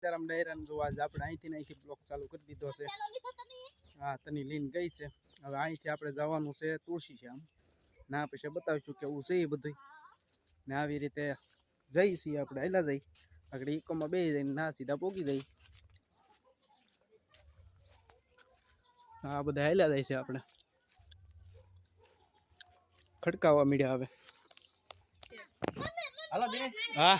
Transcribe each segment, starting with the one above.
સીતારામ ડાયરાને જો આજ આપણે અહીંથી અહીંથી બ્લોક ચાલુ કરી દીધો છે. હા તની લીન ગઈ છે. હવે અહીંથી આપણે જવાનું છે તુલસી શ્યામ ના પછી બતાવીશું કેવું છે એ બધું ને આવી રીતે જઈ છીએ આપણે હેલા જઈ. આગળ ઇકોમાં બે જઈને ના સીધા પોગી જઈ. હા બધા હેલા જાય છે આપણે. ખડકાવા મીડ્યા હવે. હા.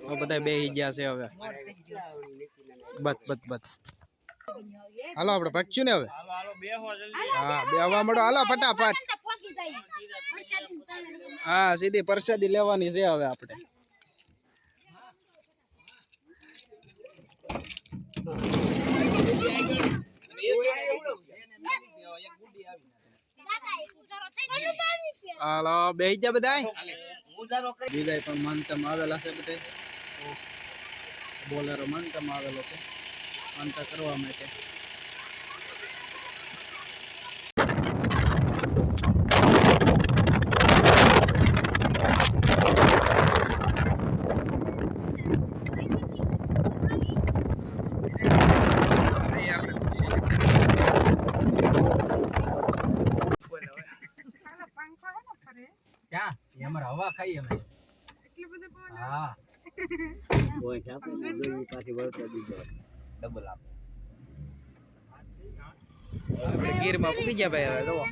હવે બધા બે ગયા છે હવે. બસ બસ બસ. હાલો, આપણે ભાગશું ને હવે? હા બે હવા મળો. હાલો, ફટાફટ. હા, સીધી પ્રસાદી લેવાની છે હવે આપણે. હાલો બે ગયા બધા બીજા પણ માનતામાં આવેલા છે બધા બોલેરો માનતામાં આવેલો છે. માનતા કરવા માટે અહીં આપણે ક્યાં એ ખાઈએ અમે. હા. ડબલ આપ. આપણે ગીરમાં પૂકી ગયા ભાઈ હવે જુઓ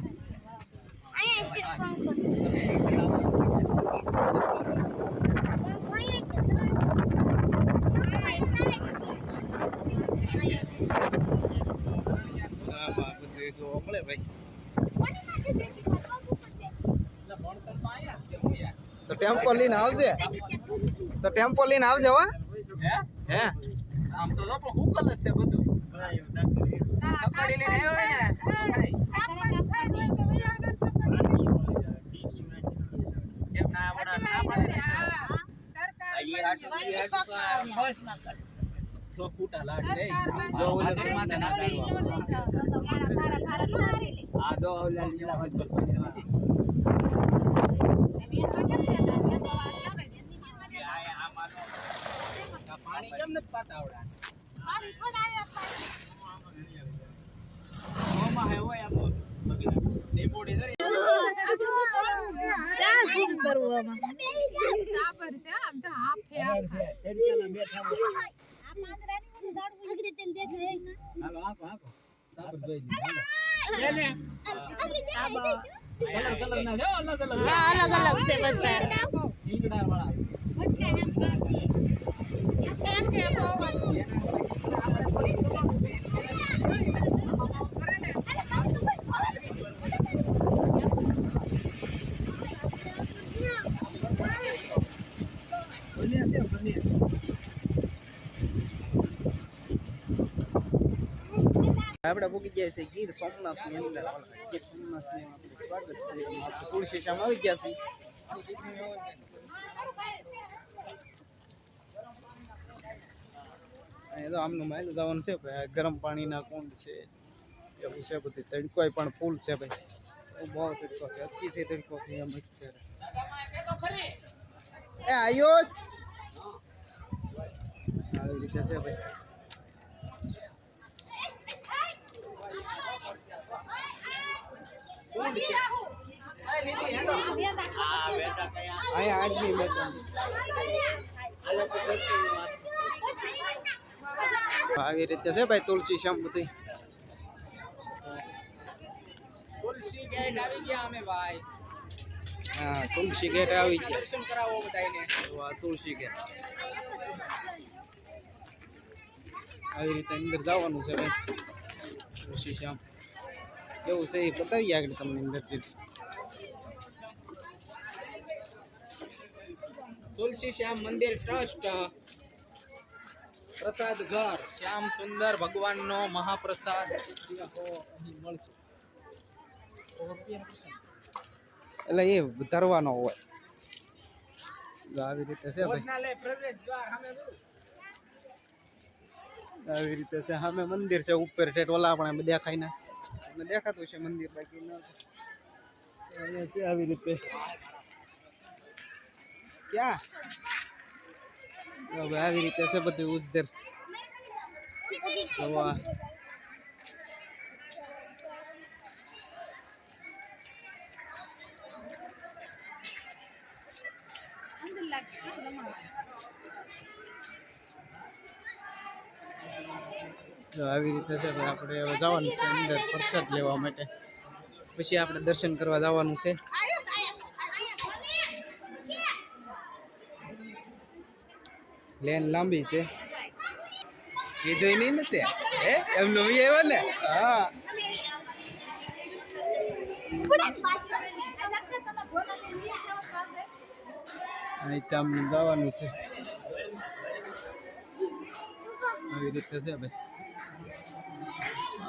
હા. બધું જોવા મળે ભાઈ. ટેમ્પો લઈને આવજે. તો ટેમ્પો લઈને આવજે હો. હે? હે? આમ તો હુકલ જ છે બધું? આ લઈને લીલા હોય ને કેમ ના આવડા ના પાડે તો ફૂટા લાગ રે જો ઓલે તો માથે ના પાડવા આ દો ઓલા લીલા હોય તો પાણી કેમ નથી પાતા આવડા ઓમાં હે હોય આપો ડેપોડી જરી હાલો આખો આખો સાબર જોઈ દી હાલો કલર કલર ના છે અલગ અલગ છે બધા આપણે પૂકી ગયા છે ગીર સોમનાથની અંદર. ગીર સોમનાથ તુલસી આવી ગયા છે અહીંયા તો આમનું માયલું જવાનું છે ભાઈ. ગરમ પાણીના કુંડ છે. એવું છે બધી તડકો પણ ફૂલ છે. ભાઈ બહુ તડકો છે. અતિશય તડકો છે. એમ અત્યારે એ આયુષ! આવી રીતે છે ભાઈ. અહીંયા આદમી આવી રીતે છે ભાઈ તુલસી બધી તુલસી ગેટ આવી ગયા અમે ભાઈ. હા તુલસી ગેટ આવી ગયા. દર્શન કરાવો બધાને તો તુલસી ગેટ આવી રીતે અંદર જવાનું છે ભાઈ. તુલસી શ્યામ કેવું છે એ બતાવીએ આગળ તમને અંદર જઈ તુલસી શ્યામ મંદિર ટ્રસ્ટ પ્રસાદ ઘર શ્યામ સુંદર ભગવાનનો મહાપ્રસાદ. એટલે એ ધરવાનો હોય. આવી રીતે છે? આવી રીતે છે. સામે મંદિર છે ઉપર ઠેઠ ઓલા આપણે દેખાય ને. દેખાતું છે મંદિર બાકી આવી રીતે. ક્યાં? હવે આવી રીતે છે બધું ઉધર જોવા. જો આવી રીતે છે આપણે જવાનું છે અંદર પ્રસાદ લેવા માટે. પછી આપણે દર્શન કરવા જવાનું છે. લેન લાંબી છે. કીધું નહીં ને હે? એમનો બી આવ્યો ને? હા. ત્યાં જવાનું છે. આવી રીતે છે ભાઈ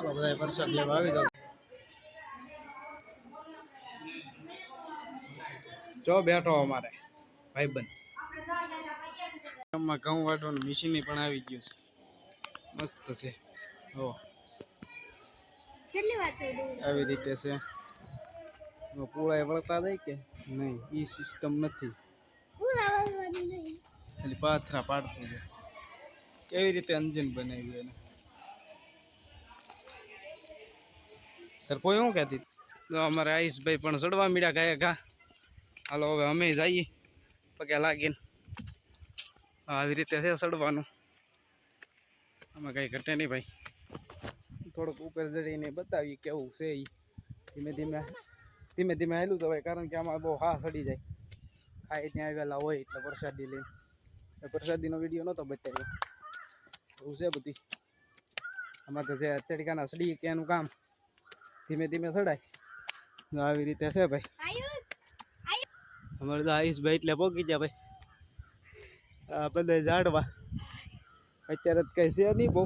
ચાલો બધા પ્રસાદ લેવા આવી જાવ જો બેઠો અમારે ભાઈબંધ ગામમાં ઘઉં વાટવાનું મશીન પણ આવી ગયું છે. મસ્ત છે. હો. કેટલી વાર છે આવી રીતે છે. પૂળાએ વળતા જાય કે નહીં? એ સિસ્ટમ નથી. પૂરા વાળવાની નહીં. ખાલી પાથરા પાડતું છે. કેવી રીતે અંજન બનાવ્યું એને? તાર કોઈ શું કહેતી? તો અમારે આયુષભાઈ પણ ચડવા મીડા ગયા ઘા. હાલો, હવે અમે જઈએ. પગે લાગીને. આવી રીતે છે ચડવાનું. આમાં કંઈ ઘટે નહીં ભાઈ. થોડુંક ઉપર ચડીને બતાવીએ કેવું છે એ ધીમે ધીમે ધીમે ધીમે હેલું ભાઈ કારણ કે આમાં બહુ હા સડી જાય. ખાઈ ત્યાં આવેલા હોય એટલે પ્રસાદી લઈને. પ્રસાદીનો વીડિયો નહોતો બતાવ્યો. એવું છે બધી. આમાં તો જે તડકાના સડી કે એનું કામ. ધીમે ધીમે ચડાય આવી રીતે છે ભાઈ. અમારે તો આયુષભાઈ એટલે પોકી ગયા ભાઈ. આ બધા ઝાડવા. અત્યારે તો કઈ છે નહીં બહુ.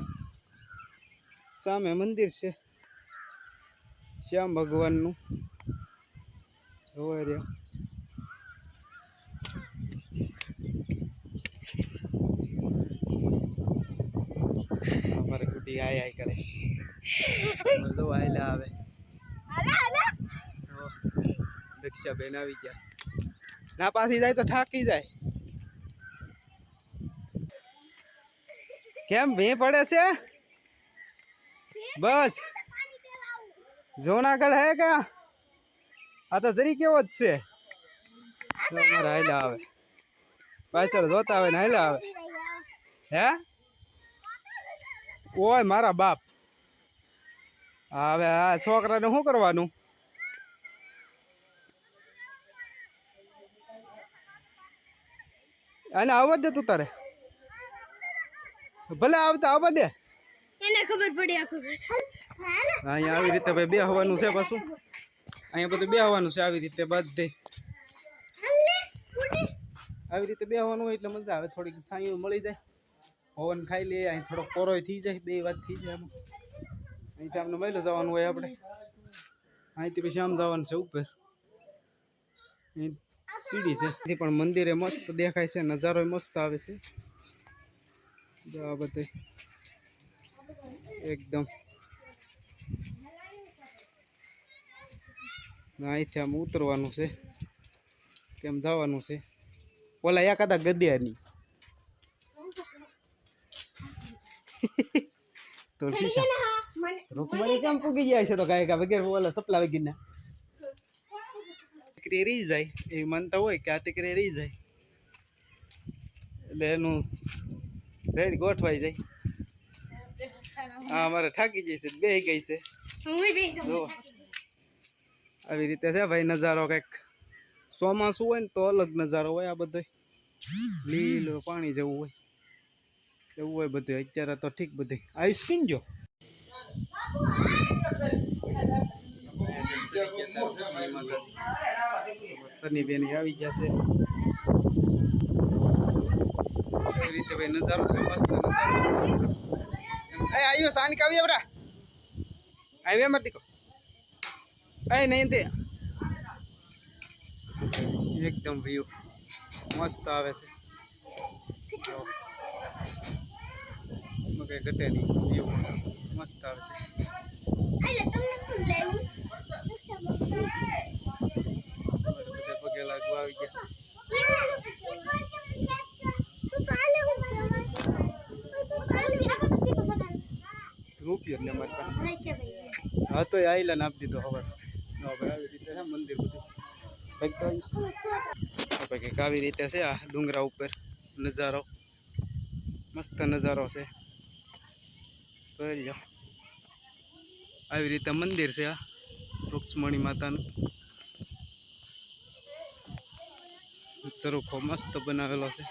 સામે મંદિર છે. શ્યામ ભગવાનનું. જોવા રહ્યા. અમારે કુટી આય આય કરે. બધું આયલા આવે હાલા હાલા તો દક્ષાબેન આવી ગયા. ના, પાછી જાય તો ઠાકી જાય. કેમ, ભી પડે છે? બસ. જોનાગઢ હે કા? આ તો જરી કેવો જ છે. તો અમારે આવે. પાછળ જોતા આવે ને હાલ્યા આવે. હે? ઓય, મારા બાપ. હવે આ છોકરાને શું કરવાનું? અને આવવા દે તું તારે. ભલે આવતા આવવા દે. એને ખબર પડી આખું અહીંયા આવી રીતે ભાઈ બે હવાનું છે પાછું. અહીંયા બધું બે હવાનું છે આવી રીતે બધે. આવી રીતે બે હવાનું હોય એટલે મજા આવે. થોડીક સાંયું મળી જાય. પવન ખાઈ લે અહીં થોડો કોરોય થઈ જાય બે વાત થઈ જાય આમાં. અહીંથી આમને મહિલો જવાનું હોય આપણે. અહીંથી પછી આમ જવાનું છે ઉપર. સીડી છે. પણ મંદિરે મસ્ત દેખાય છે નજારો મસ્ત આવે છે. જો આ બધે. એકદમ. અહીંથી આમ ઉતરવાનું છે. તેમ જવાનું છે. ઓલા એકાદા ગદ્યાની. તુલસી રૂકમણી કેમ પૂગી જાય છે તો કાંઈ વગેરે ઓલા સપલા વગીરના. ટીકરી રહી જાય, એવી માનતા હોય કે આ ટીકરી રહી જાય. એટલે એનું રેડ ગોઠવાઈ જાય. હા અમારે થાકી જઈ છે બે ગઈ છે. આવી રીતે છે ભાઈ નજારો કંઈક. ચોમાસું હોય ને તો અલગ નજારો હોય આ બધો લીલો પાણી જેવું હોય. એવું હોય બધું અત્યારે તો ઠીક બધું કિન જો. તની બેન આવી ગયા છે. એવી રીતે ભાઈ નજારો છે? મસ્ત નજારો. એ આયુષ આની કાવી બરા આવી એમ દીકો એ નહીં તે. એકદમ વ્યૂ મસ્ત આવે છે. જો. ગટે નહીં. વ્યૂ મસ્ત આવે છે. એટલે તમને આવી ગયા રૂપિયો ને હા, તો આઈલા નાપ દીધો ખબર આવી રીતે છે મંદિર બધું કંઈક કંઈક આવી રીતે છે? આ ડુંગરા ઉપર નજારો. મસ્ત નજારો છે. જોઈ લો આવી રીતે મંદિર છે આ. રૂક્ષ્મણી માતાનું. સરખો મસ્ત બનાવેલો છે.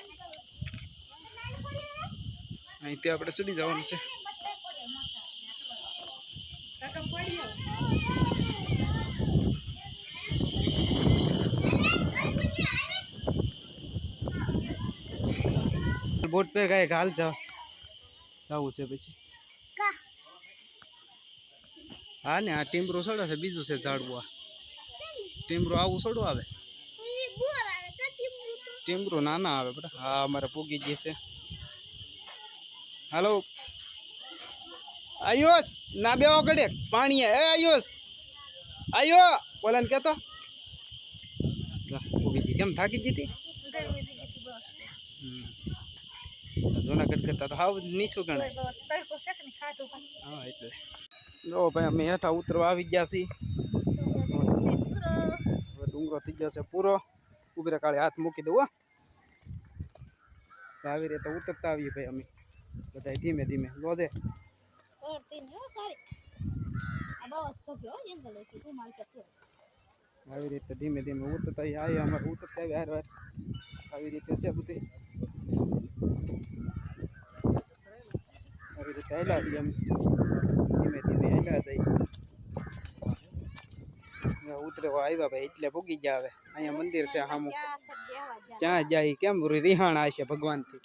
અહીંથી આપણે સુધી જવાનું છે. બોટ પર કાંઈક હાલ જાવ જવું છે પછી કા હા ને આ ટીમરો છોડે છે બીજું છે ઝાડવું આ. ટીમરો આવું છોડવું આવે? ટીમરો નાના આવે બરાબર હા અમારે પૂગી ગઈ છે. હાલો. આયુષ ના બે ઘડે પાણી એ આયુષ. આયો બોલાને કેતો? જા, પૂગી કેમ થાકી ગઈ હતી. જૂનાગઢ કરતા તો હાવ નીચું ગણાય. હા એટલે. જો ભાઈ, અમે હેઠા ઉતરવા આવી ગયા છીએ. ડુંગરો થઈ ગયો છે પૂરો. ઉભરે કાળે હાથ મૂકી દઉં આવી રીતે ઉતરતા આવીએ ભાઈ અમે. બધા ધીમે ધીમે. લો દે. ઓરતી ને હો તારી આ બસ તો ગયો જંગલ હતી તું મારી સાથે આવી રીતે ધીમે ધીમે ઉતરતા આવી અમારે ઉતરતા આવી હાર આવી રીતે છે બધી. આવી રીતે હેલા આવીએ અમે. ઉતરવા આવ્યા ભાઈ, એટલે ભૂગી ગયા હવે. અહીંયા મંદિર છે હામુ. ક્યાં જાય કેમ રિહાણા છે ભગવાનથી?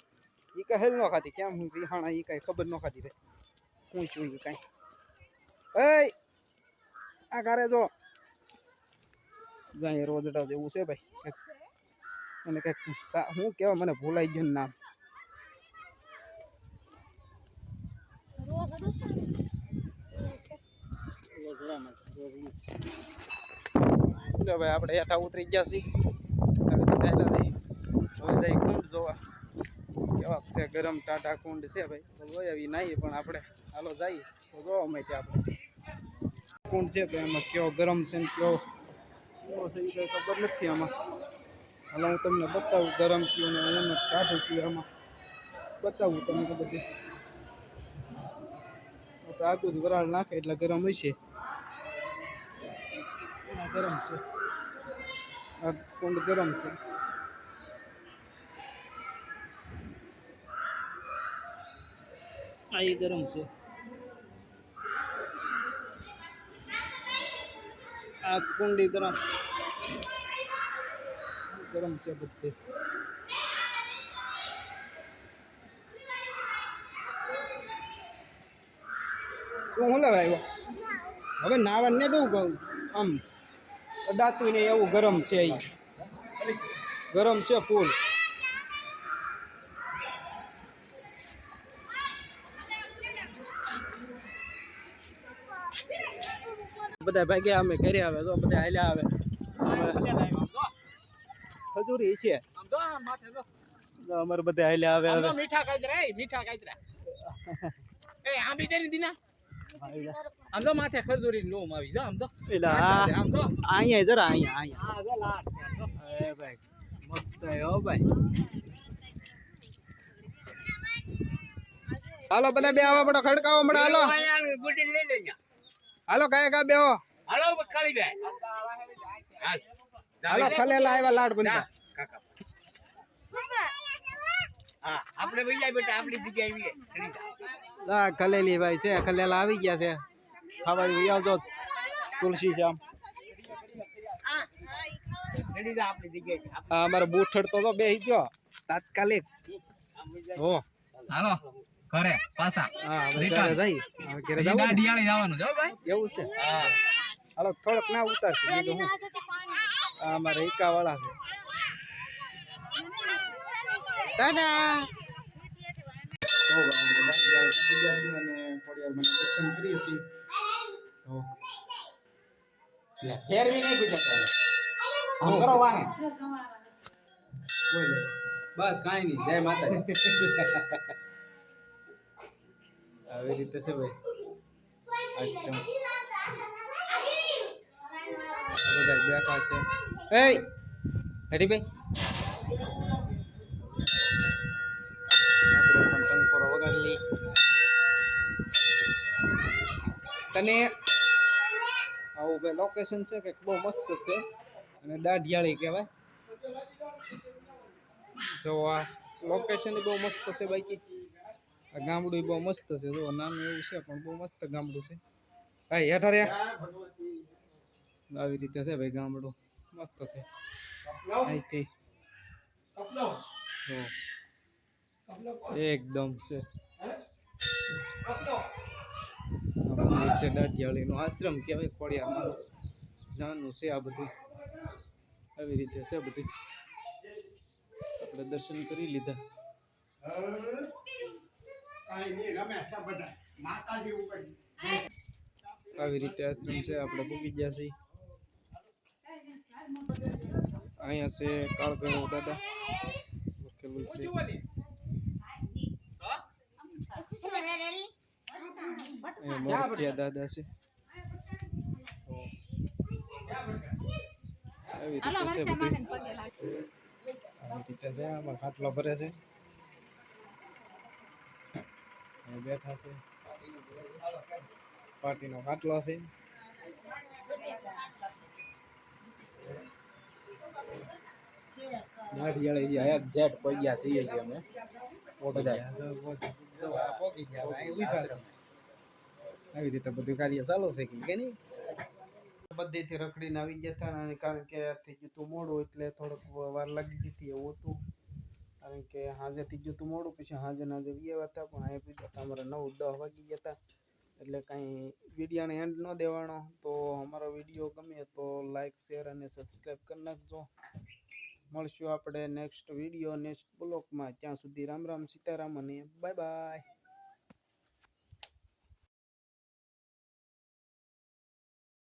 એ કહેલ ન ખાતી. કેમ હું રિહાણા એ કાંઈ ખબર ન ખાતી ભાઈ. હું છું એ કાંઈ. આ કારે જો. ગાય રોજડા જેવું છે ભાઈ. અને કંઈક હું કેવા મને ભૂલાઈ ગયું નામ. ભાઈ, આપણે હેઠા ઉતરી ગયા છીએ. હવે કુંડ જોવા. કેવાક છે ગરમ ટાટા કુંડ છે ભાઈ. તો જોઈ આવી નહીં પણ આપણે હાલો જઈએ. તો જોવા માટે આપણે. કુંડ છે ભાઈ એમાં કેવો ગરમ છે ને કયો કેવો થઈ ગયો ખબર નથી આમાં. હાલ હું તમને બતાવું ગરમ કયું ને હું ટાઢું કયું આમાં. બતાવું તમને બધી. તો આગળ વરાળ નાખે એટલે ગરમ હશે. આ ગરમ છે. આ કુંડ ગરમ છે. આ એ ગરમ છે. આ કુંડી ગરમ. ગરમ છે બધી. તું હું લેવા આવ્યો? હવે નાવા ને બહુ કહું. આમ. અડાતું ને એવું ગરમ છે અહીં ગરમ છે ફૂલ. બધા ભાગ્યા અમે ઘરે આવે તો બધા હાલ્યા આવે. ખજૂરી છે. અમારે બધા હાલ્યા આવે મીઠા કાચરા મીઠા કાચરા એ આંબી દેરી દીના. આમ તો માથે ખરજોરી નોમ આવી જા આમ તો આ આમ તો અહીંયા જરા અહીંયા અહીંયા. હા જો લાટ અરે ભાઈ મસ્ત હે હો ભાઈ. હાલો બધા બે આવા પડો ખડકાવો મળે હાલો. અહીંયા ગુડી લઈ લેજો. હાલો કાય કા બેહો. હાલો કાળીભાઈ. બે. હાલો ખલેલા આવ્યા લાડ બનતા. કાકા. હા આપણે જાય બેટા આપણી જગ્યાએ આવીએ. આ ખલેલી ભાઈ છે કલેલા આવી ગયા છે. ખાવા લઈ આવજો. તુલસી અમારો બૂટ તો બેસી ગયો. તાત્કાલિક. હો. હાલો ઘરે પાછા. હા. ઘરે જઈ. ઘરે જવું ને? જવાનું જો ભાઈ. એવું છે. હા. હાલો થોડક ના ઉતારશે. આ એકા વાળા છે. ટાટા તો બીજા અને ખોડિયારમાં દર્શન કરીએ છીએ તો ફેરવી નહીં ગુજરાત આમ કરો વાહે બોલો બસ કાંઈ નહીં જય માતાજી આવી રીતે છે ભાઈ આશ્રમ બધા બેઠા છે એ હરીભાઈ આપણે પણ ટંકોરો વગાડી લઈ તને આવું ભાઈ લોકેશન છે કે બહુ મસ્ત છે? અને દાઢિયાળી કહેવાય. જો આ લોકેશન બહુ મસ્ત છે બાકી. આ ગામડું બહુ મસ્ત છે. જો નાનું એવું છે, પણ બહુ મસ્ત ગામડું છે. ભાઈ હેઠા રે. આવી રીતે છે ભાઈ ગામડું. મસ્ત છે. અહીંથી. એકદમ છે. મંદિર છે દાઢિયાળીનું આશ્રમ કહેવાય ખોડિયારમાં નાનું છે આ બધું. આવી રીતે છે બધું. આપણે દર્શન કરી લીધા. આવી રીતે આશ્રમ છે આપણે પૂકી ગયા છીએ. અહીંયા છે કાળભૈરવ દાદા. લખેલું છે. મોરપિયા દાદા છે. આવી રીતે છે બધું. પગે આમાં ખાટલો ભરે છે. બેઠા છે. પાર્ટીનો ખાટલો છે. નારિયેળી જે ઝેટ પગ્યા છીએ અમે. બધા. પોગી ગયા છે. આવી રીતે બધું કાર્ય ચાલુ છે કે નહીં? બધેથી રખડીને આવી ગયા હતા કારણ કે થઈ ગયું હતું મોડું એટલે થોડોક વાર લાગી ગઈ હતી એવું હતું. કારણ કે હાજે થઈ ગયું હતું મોડું, પછી હાજે ના હાજે વ્યા હતા પણ અહીંયા પૂછ્યા હતા અમારે નવ દસ વાગી ગયા હતા એટલે કાંઈ વિડીયાને એન્ડ ન દેવાનો. તો અમારો વીડિયો ગમે તો લાઈક શેર અને સબસ્ક્રાઈબ કરી નાખજો. મળશું આપણે નેક્સ્ટ વીડિયો નેક્સ્ટ બ્લોગમાં ત્યાં સુધી રામ રામ સીતારામ અને બાય બાય